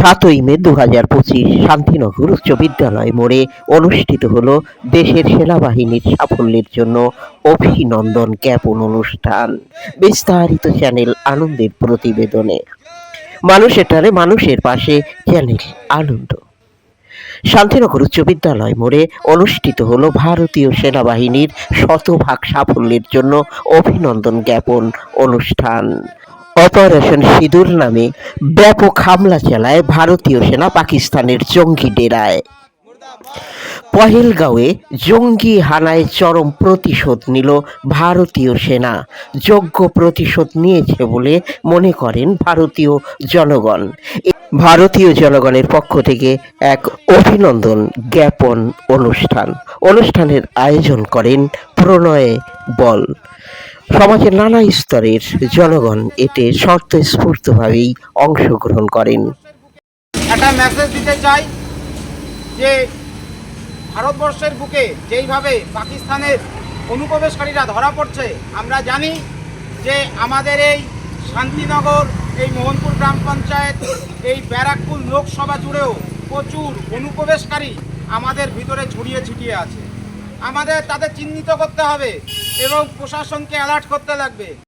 সাতই মে দু হাজার পঁচিশ শান্তিনগর উচ্চ বিদ্যালয় মোড়ে অনুষ্ঠিত হল দেশের সেনাবাহিনীর সাফল্যের জন্য অভিনন্দন জ্ঞাপন অনুষ্ঠান। বিস্তারিত চ্যানেল আনন্দের প্রতিবেদনে। মানুষের টানে মানুষের পাশে চ্যানেল আনন্দ। শান্তিনগর উচ্চ বিদ্যালয় মোড়ে অনুষ্ঠিত হল ভারতীয় সেনাবাহিনীর শতভাগ সাফল্যের জন্য অভিনন্দন জ্ঞাপন অনুষ্ঠান। অপারেশন সিঁদুর নামে ব্যাপক হামলা চালায় ভারতীয় সেনা পাকিস্তানের জঙ্গি ডেরায়। পহেলগাঁওয়ে জঙ্গি হানায় চরম প্রতিশোধ নিল ভারতীয় সেনা। যোগ্য প্রতিশোধ নিয়েছে বলে মনে করেন ভারতীয় জনগণ। ভারতীয় জনগণের পক্ষ থেকে এক অভিনন্দন জ্ঞাপন অনুষ্ঠান। অনুষ্ঠানের আয়োজন করেন প্রণয়ে বল। সমাজের নানা স্তরের জনগণ এতে স্বতঃস্ফূর্তভাবেই অংশগ্রহণ করেন। একটা মেসেজ দিতে চাই যে ভারতবর্ষের বুকে যেইভাবে পাকিস্তানের অনুপ্রবেশকারীরা ধরা পড়ছে, আমরা জানি যে আমাদের এই শান্তিনগর, এই মোহনপুর গ্রাম পঞ্চায়েত, এই ব্যারাকপুর লোকসভা জুড়েও প্রচুর অনুপ্রবেশকারী আমাদের ভিতরে ছড়িয়ে ছিটিয়ে আছে। আমাদের তাদের চিহ্নিত করতে হবে এবং প্রশাসনকে অ্যালার্ট করতে লাগবে।